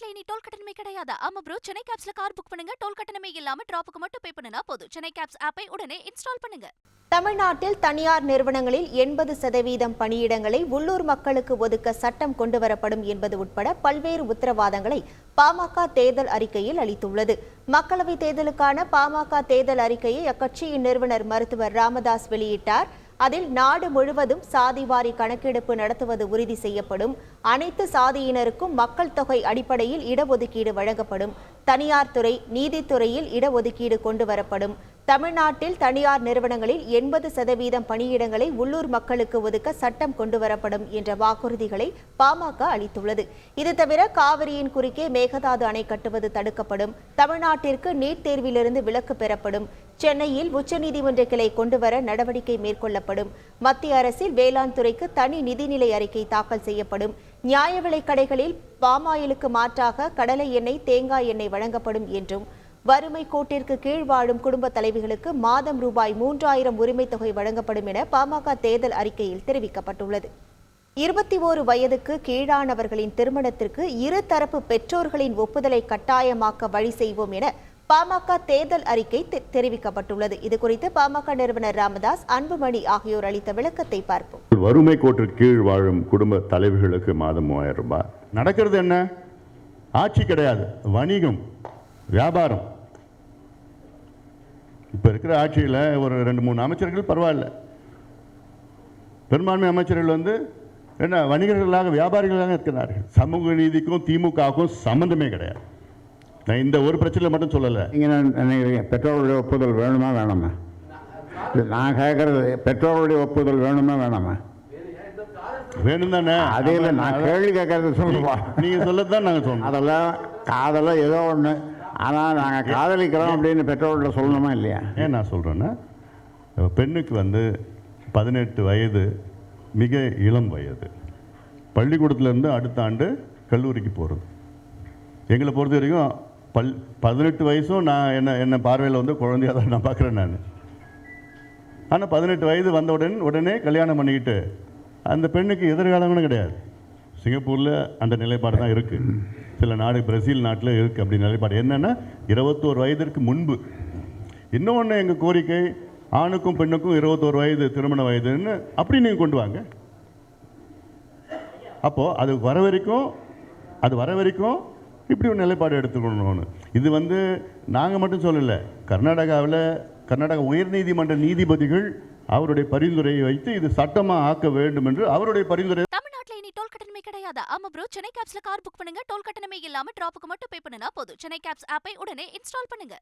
தமிழ்நாட்டுல இனி டோல் கட்டணமே கிடையாது. ஆமா ப்ரோ சென்னை கேப்ஸ்ல கார் புக் பண்ணுங்க. டோல் கட்டணமே இல்லாம டிராப்புக்கு மட்டும் பே பண்ணுனா போதும். சென்னை கேப்ஸ் ஆப்பை உடனே இன்ஸ்டால் பண்ணுங்க. தமிழ்நாட்டில் தனியார் நிறுவனங்களில் எண்பது சதவீதம் பணியிடங்களை உள்ளூர் மக்களுக்கு ஒதுக்க சட்டம் கொண்டுவரப்படும் என்பது உட்பட பல்வேறு உத்தரவாதங்களை பாமக தேர்தல் அறிக்கையில் அளித்துள்ளது. மக்களவைத் தேர்தலுக்கான பாமக தேர்தல் அறிக்கையை அக்கட்சியின் நிறுவனர் மருத்துவர் ராமதாஸ் வெளியிட்டார். அதில் நாடு முழுவதும் சாதிவாரி கணக்கெடுப்பு நடத்துவது உறுதி செய்யப்படும். அனைத்து சாதியினருக்கும் மக்கள் தொகை அடிப்படையில் இடஒதுக்கீடு வழங்கப்படும். தனியார் துறை நீதித்துறையில் இடஒதுக்கீடு கொண்டு வரப்படும். தமிழ்நாட்டில் தனியார் நிறுவனங்களில் எண்பது சதவீதம் பணியிடங்களை உள்ளூர் மக்களுக்கு ஒதுக்க சட்டம் கொண்டுவரப்படும் என்ற வாக்குறுதிகளை பாமக அளித்துள்ளது. இது தவிர காவிரியின் குறுக்கே மேகதாது அணை கட்டுவது தடுக்கப்படும். தமிழ்நாட்டிற்கு நீட் தேர்விலிருந்து விலக்கு பெறப்படும். சென்னையில் உச்சநீதிமன்ற கிளை கொண்டுவர நடவடிக்கை மேற்கொள்ளப்படும். மத்திய அரசில் வேளாண் துறைக்கு தனி நிதிநிலை அறிக்கை தாக்கல் செய்யப்படும். நியாய விலைக் கடைகளில் பாமாயிலுக்கு மாற்றாக கடலை எண்ணெய் தேங்காய் எண்ணெய் வழங்கப்படும் என்றும் வறுமை கோட்டிற்கு கீழ் வாழும் குடும்ப தலைவிகளுக்கு மாதம் ரூபாய் மூன்றாயிரம் உரிமைத் தொகை வழங்கப்படும் என பாமக தேர்தல் அறிக்கையில் தெரிவிக்கப்பட்டுள்ளது. இருபத்தி ஓரு வயதுக்கு கீழானவர்களின் திருமணத்திற்கு இரு தரப்பு பெற்றோர்களின் ஒப்புதலை கட்டாயமாக்க வழி செய்வோம் என பாமக தேர்தல் அறிக்கை தெ- தெரிவிக்கப்பட்டுள்ளது. இதுகுறித்து பாமக நிறுவனர் ராமதாஸ் அன்புமணி ஆகியோர் அளித்த விளக்கத்தை பார்ப்போம். வறுமை கோட்டிற்கு கீழ் வாழும் குடும்ப தலைவிகளுக்கு மாதம் மூவாயிரம் ரூபாய். நடக்கிறது என்ன? ஆட்சி கிடையாது. வணிகம் வியாபாரம். இப்போ இருக்கிற ஆட்சியில் ஒரு ரெண்டு மூணு அமைச்சர்கள் பரவாயில்ல. பெரும்பான்மை அமைச்சர்கள் வந்து என்ன வணிகர்களாக வியாபாரிகளாக இருக்கிறார்கள். சமூக நீதிக்கும் திமுகவுக்கும் சம்மந்தமே கிடையாது. நான் இந்த ஒரு பிரச்சனை மட்டும் சொல்லலை. நீங்கள் என்ன நினைக்கிறீங்க பெற்றோருடைய ஒப்புதல் வேணுமா வேணாமா? இது நான் கேட்குறது பெற்றோருடைய ஒப்புதல் வேணுமா வேணாமா? வேணும் தானே அதே இல்லை நான் கேள்வி கேட்கறது சொல்லுவா. நீங்கள் சொல்லத்தான் நாங்கள் சொன்னோம் அதெல்லாம் காதலோ ஏதோ ஒன்று ஆனால் நாங்கள் காதலிக்கிறோம் அப்படின்னு பெற்றோர்கிட்ட சொல்லணுமா இல்லையா? ஏன் நான் சொல்கிறேன்னா பெண்ணுக்கு வந்து பதினெட்டு வயது மிக இளம் வயது. பள்ளிக்கூடத்துலேருந்து அடுத்த ஆண்டு கல்லூரிக்கு போகிறது எங்களை பொறுத்த வரைக்கும் பல் பதினெட்டு வயசும் நான் என்ன என்ன பார்வையில் வந்து குழந்தையாக தான் நான் பார்க்குறேன் நான். ஆனால் பதினெட்டு வயது வந்த உடனே உடனே கல்யாணம் பண்ணிக்கிட்டு அந்த பெண்ணுக்கு எதிர்காலங்களும் கிடையாது. சிங்கப்பூரில் அந்த நிலைப்பாடு தான் இருக்குது சில நாடு பிரேசில் நாட்டில் இருக்குது அப்படி நிலைப்பாடு. என்னென்னா இருபத்தோரு வயதிற்கு முன்பு. இன்னொன்று எங்கள் கோரிக்கை ஆணுக்கும் பெண்ணுக்கும் இருபத்தோரு வயது திருமண வயதுன்னு அப்படி நீங்கள் கொண்டு வாங்க. அப்போது அது வர வரைக்கும் அது வர வரைக்கும் இப்படி ஒரு நிலைப்பாடு எடுத்துக்கணும்னு இது வந்து நாங்கள் மட்டும் சொல்லலை. கர்நாடகாவில் கர்நாடகா உயர்நீதிமன்ற நீதிபதிகள் அவருடைய பரிந்துரையை வைத்து இது சட்டமாக ஆக்க வேண்டும் என்று அவருடைய பரிந்துரை தமிழ்நாட்டில் இனி டோல் கட்டணமே கிடையாது. ஆமா ப்ரோ சென்னை கேப்ஸ்ல கார் புக் பண்ணுங்க. டோல் கட்டணமே இல்லாம டிராப்புக்கு மட்டும் பே பண்ணினா போதும். சென்னை கேப்ஸ் ஆப்பை உடனே இன்ஸ்டால் பண்ணுங்க.